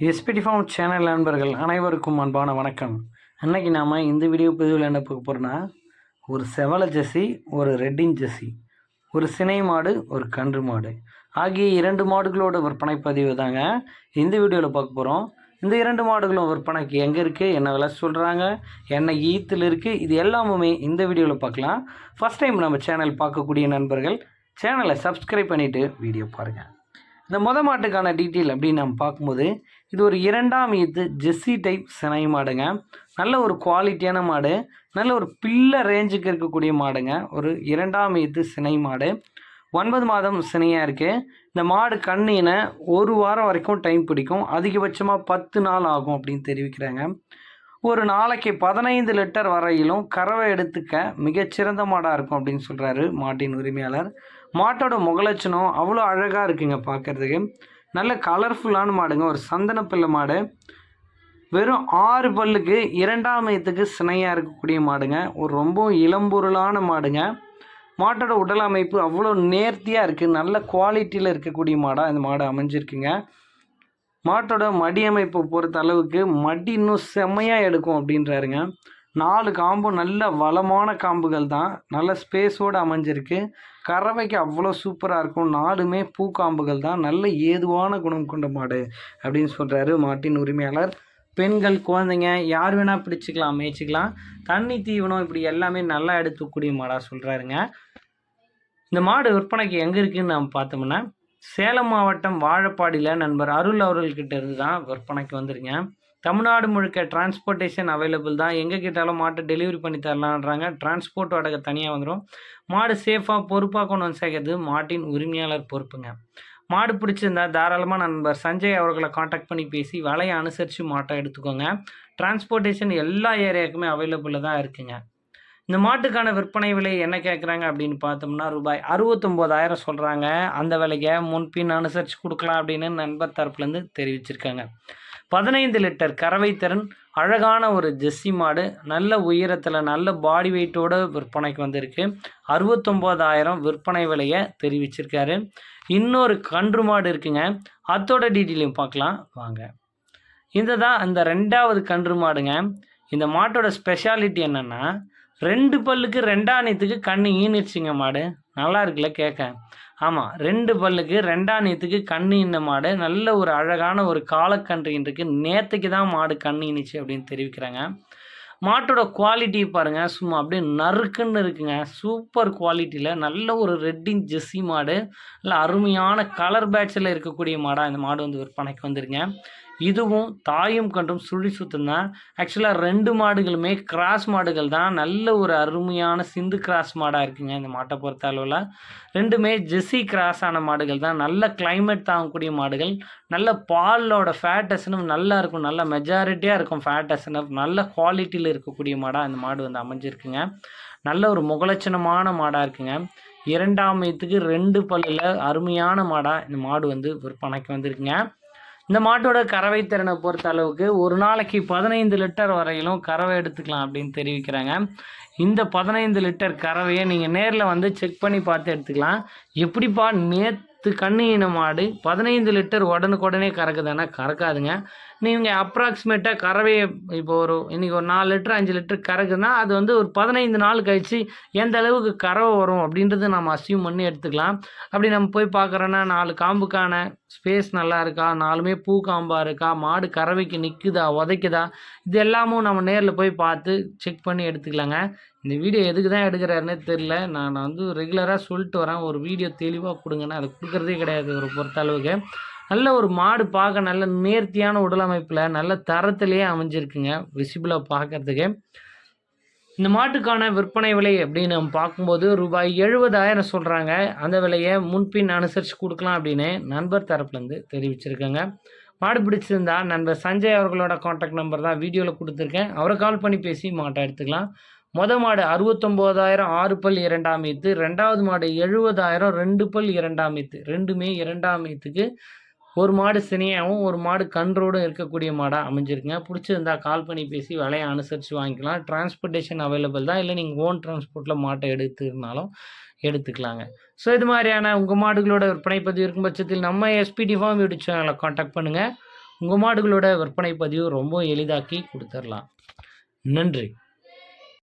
SPD form channel நண்பர்கள் அனைவருக்கும் அன்பான வணக்கம். அன்னைக்கு நாம் இந்த வீடியோ பதிவில் என்ன பார்க்க போகிறோன்னா ஒரு செவல ஜெசி ஒரு ரெட்டின் ஜெசி ஒரு சினை மாடு ஒரு கன்று மாடு ஆகிய இரண்டு மாடுகளோட விற்பனை பதிவு தாங்க இந்த வீடியோவில் பார்க்க போகிறோம் இந்த இரண்டு மாடுகளும் விற்பனைக்கு எங்கே இருக்குது என்ன விலை சொல்கிறாங்க என்ன ஈத்தில் இருக்குது இது எல்லாமுமே இந்த வீடியோவில் பார்க்கலாம். ஃபஸ்ட் டைம் நம்ம சேனல் பார்க்கக்கூடிய நண்பர்கள் சேனலை சப்ஸ்கிரைப் பண்ணிவிட்டு வீடியோ பாருங்கள் இந்த மொத மாட்டுக்கான டீட்டெயில் அப்படின்னு நம்ம பார்க்கும்போது இது ஒரு இரண்டாம் ஈத்து ஜெஸ்ஸி டைப் சினை மாடுங்க. நல்ல ஒரு குவாலிட்டியான மாடு. நல்ல ஒரு பில்ல ரேஞ்சுக்கு இருக்கக்கூடிய மாடுங்க. ஒரு இரண்டாம் ஈத்து சினை மாடு. ஒன்பது மாதம் சினையாக இருக்குது இந்த மாடு கண்ணின ஒரு வாரம் வரைக்கும் டைம் பிடிக்கும். அதிகபட்சமாக பத்து நாள் ஆகும் அப்படின்னு தெரிவிக்கிறாங்க. ஒரு நாளைக்கு பதினைந்து லிட்டர் வரையிலும் கறவை எடுத்துக்க மிகச்சிறந்த மாடாக இருக்கும் அப்படின்னு சொல்கிறாரு மாட்டின் உரிமையாளர். மாட்டோட முகலட்சணம் அவ்வளோ அழகாக இருக்குங்க பார்க்குறதுக்கு. நல்ல கலர்ஃபுல்லான மாடுங்க. ஒரு சந்தன பிள்ளை மாடு. வெறும் ஆறு பல்லுக்கு இரண்டாம் வயதுக்கு சினையாக இருக்கக்கூடிய மாடுங்க. ஒரு ரொம்ப இளம்பொருளான மாடுங்க. மாட்டோட உடல் அமைப்பு அவ்வளோ நேர்த்தியாக இருக்குது நல்ல குவாலிட்டியில் இருக்கக்கூடிய மாடாக இந்த மாடு அமைஞ்சிருக்குங்க. மாட்டோட மடி அமைப்பை பொறுத்த அளவுக்கு மடி இன்னும் செம்மையாக எடுக்கும் அப்படின்றாருங்க. நாலு காம்பும் நல்ல வளமான காம்புகள் தான். நல்ல ஸ்பேஸோடு அமைஞ்சிருக்கு. கறவைக்கு அவ்வளோ சூப்பராக இருக்கும். நாலுமே பூக்காம்புகள் தான். நல்ல ஏதுவான குணம் கொண்ட மாடு அப்படின்னு சொல்கிறாரு மாட்டின் உரிமையாளர். பெண்கள் குழந்தைங்க யார் வேணால் பிடிச்சிக்கலாம் மேய்ச்சிக்கலாம். தண்ணி தீவனம் இப்படி எல்லாமே நல்லா எடுத்துக்கூடிய மாடாக சொல்கிறாருங்க இந்த மாடு விற்பனைக்கு எங்கே இருக்குதுன்னு நம்ம பார்த்தோம்னா சேலம் மாவட்டம் வாழப்பாடியில் நண்பர் அருள் அவர்கள்கிட்ட இருந்து தான் விற்பனைக்கு வந்துருங்க தமிழ்நாடு முழுக்க டிரான்ஸ்போர்ட்டேஷன் அவைலபிள் தான். எங்கே கேட்டாலும் மாட்டை டெலிவரி பண்ணி தரலான்றாங்க. டிரான்ஸ்போர்ட் வாடகை தனியாக வந்துடும் மாடு சேஃபாக பொறுப்பாக கொண்டு வந்து சேர்க்கறது மாட்டின் உரிமையாளர் பொறுப்புங்க. மாடு பிடிச்சிருந்தா தாராளமாக நண்பர் சஞ்சய் அவர்களை காண்டாக்ட் பண்ணி பேசி விலையை அனுசரித்து மாட்டை எடுத்துக்கோங்க. டிரான்ஸ்போர்ட்டேஷன் எல்லா ஏரியாவுக்குமே அவைலபிளில் தான் இருக்குங்க. இந்த மாட்டுக்கான விற்பனை விலை என்ன கேட்குறாங்க அப்படின்னு பார்த்தோம்னா ரூபாய் அறுபத்தொம்போதாயிரம் சொல்கிறாங்க அந்த விலையை முன்பின் அனுசரித்து கொடுக்கலாம் அப்படின்னு நண்பர் தரப்புலேருந்து தெரிவிச்சிருக்காங்க. பதினைந்து லிட்டர் கறவை திறன் அழகான ஒரு ஜெஸ்ஸி மாடு நல்ல உயரத்தில் நல்ல பாடி வெயிட்டோட விற்பனைக்கு வந்திருக்கு. அறுபத்தொம்போதாயிரம் விற்பனை விலையை தெரிவிச்சிருக்காரு. இன்னொரு கன்று மாடு இருக்குங்க. அதோட டீட்டெயிலையும் பார்க்கலாம். வாங்க. இந்த தான் அந்த ரெண்டாவது கன்று மாடுங்க. இந்த மாட்டோட ஸ்பெஷாலிட்டி என்னென்னா ரெண்டு பல்லுக்கு ரெண்டாணியத்துக்கு கண்ணு ஈனிடுச்சுங்க மாடு. நல்லா இருக்குல்ல கேட்க ஆமாம் ரெண்டு பல்லுக்கு ரெண்டாம் நேற்றுக்கு கண்ணு இன்ன மாடு. நல்ல ஒரு அழகான ஒரு காலக்கன்று இருக்கு நேற்றுக்கு தான் மாடு கண்ணு இனிச்சு அப்படின்னு தெரிவிக்கிறாங்க. மாட்டோட குவாலிட்டி பாருங்கள் சும்மா அப்படியே நறுக்குன்னு இருக்குங்க. சூப்பர் குவாலிட்டியில் நல்ல ஒரு ரெட்டின் ஜெஸ்ஸி மாடு. நல்ல அருமையான கலர் பேட்சில் இருக்கக்கூடிய மாடாக இந்த மாடு வந்து விற்பனைக்கு வந்துருங்க இதுவும் தாயும் கன்றும் சுழி சுத்தம் தான். ஆக்சுவலாக ரெண்டு மாடுகளுமே கிராஸ் மாடுகள் தான். நல்ல ஒரு அருமையான சிந்து கிராஸ் மாடாக இருக்குங்க இந்த மாட்டை பொறுத்த அளவில். ரெண்டுமே ஜெஸ்ஸி கிராஸ் ஆன மாடுகள் தான். நல்ல கிளைமேட் தாங்கக்கூடிய மாடுகள். நல்ல பாலோட ஃபேட் எசனப் நல்லா இருக்கும். நல்ல மெஜாரிட்டியாக இருக்கும் ஃபேட் எசனப் நல்ல குவாலிட்டியில் இருக்கக்கூடிய மாடாக இந்த மாடு வந்து அமைஞ்சிருக்குங்க. நல்ல ஒரு முகலட்சணமான மாடாக இருக்குங்க. இரண்டாம் இதுக்கு ரெண்டு பல்லில் அருமையான மாடாக இந்த மாடு வந்து விற்பனைக்கு வந்திருக்குங்க. இந்த மாட்டோட கறவை திறனை பொறுத்த அளவுக்கு ஒரு நாளைக்கு பதினைந்து லிட்டர் வரையிலும் கறவை எடுத்துக்கலாம் அப்படின்னு தெரிவிக்கிறாங்க. இந்த பதினைந்து லிட்டர் கறவையை நீங்கள் நேரில் வந்து செக் பண்ணி பார்த்து எடுத்துக்கலாம். எப்படிப்பா பத்து கண்ணு மாடு பதினைந்து லிட்டர் உடனுக்குடனே கறக்குதுன்னா கறக்காதுங்க. நீங்கள் அப்ராக்சிமேட்டாக கறவையை இப்போ ஒரு இன்றைக்கி ஒரு நாலு லிட்டர் அஞ்சு லிட்டர் கறக்குதுன்னா அது வந்து ஒரு பதினைந்து நாள் கழித்து எந்த அளவுக்கு கறவை வரும் அப்படின்றத நம்ம அசியூம் பண்ணி எடுத்துக்கலாம். அப்படி நம்ம போய் பார்க்குறோன்னா நாலு காம்புக்கான ஸ்பேஸ் நல்லா இருக்கா? நாலுமே பூ காம்பாக இருக்கா? மாடு கறவைக்கு நிற்குதா உதைக்குதா? இது எல்லாமும் நம்ம நேரில் போய் பார்த்து செக் பண்ணி எடுத்துக்கலாங்க. இந்த வீடியோ எதுக்கு தான் எடுக்கிறாருன்னே தெரில நான் வந்து ரெகுலராக சொல்லிட்டு வரேன். ஒரு வீடியோ தெளிவாக கொடுங்கன்னு அதை கொடுக்குறதே கிடையாது ஒரு பொறுத்த அளவுக்கு நல்ல ஒரு மாடு பார்க்க நல்ல நேர்த்தியான உடல் அமைப்பில் நல்ல தரத்திலேயே அமைஞ்சிருக்குங்க. விசிபிளாக பார்க்கறதுக்கு. இந்த மாட்டுக்கான விற்பனை விலை அப்படின்னு நம்ம பார்க்கும்போது ரூபாய் எழுபதாயிரம் சொல்கிறாங்க அந்த விலையை முன்பின் அனுசரித்து கொடுக்கலாம் அப்படின்னு நண்பர் தரப்புலேருந்து தெரிவிச்சிருக்கேங்க. மாடு பிடிச்சிருந்தா நண்பர் சஞ்சய் அவர்களோட காண்டாக்ட் நம்பர் தான் வீடியோவில் கொடுத்துருக்கேன். அவரை கால் பண்ணி பேசி மாட்டை எடுத்துக்கலாம். மொத மாடு அறுபத்தொம்போதாயிரம் ஆறு பல் இரண்டாம் ஈத்து ரெண்டாவது மாடு எழுபதாயிரம் ரெண்டு பல் இரண்டாம் ஈத்து ரெண்டுமே இரண்டாம் ஈத்துக்கு ஒரு மாடு சினையாகவும் ஒரு மாடு கன்றோடும் இருக்கக்கூடிய மாடாக அமைஞ்சிருக்குங்க. பிடிச்சிருந்தா கால் பண்ணி பேசி விலையை அனுசரித்து வாங்கிக்கலாம். டிரான்ஸ்போர்ட்டேஷன் அவைலபிள் தான். இல்லை நீங்கள் ஓன் டிரான்ஸ்போர்ட்டில் மாட்டை எடுத்துருந்தாலும் எடுத்துக்கலாங்க. ஸோ இது மாதிரியான உங்கள் மாடுகளோட விற்பனை பதிவு இருக்கும் பட்சத்தில் நம்ம S P D farm YouTube சேனலை காண்டாக்ட் பண்ணுங்கள் உங்கள் மாடுகளோட விற்பனை பதிவு ரொம்ப எளிதாக்கி கொடுத்துடலாம். நன்றி.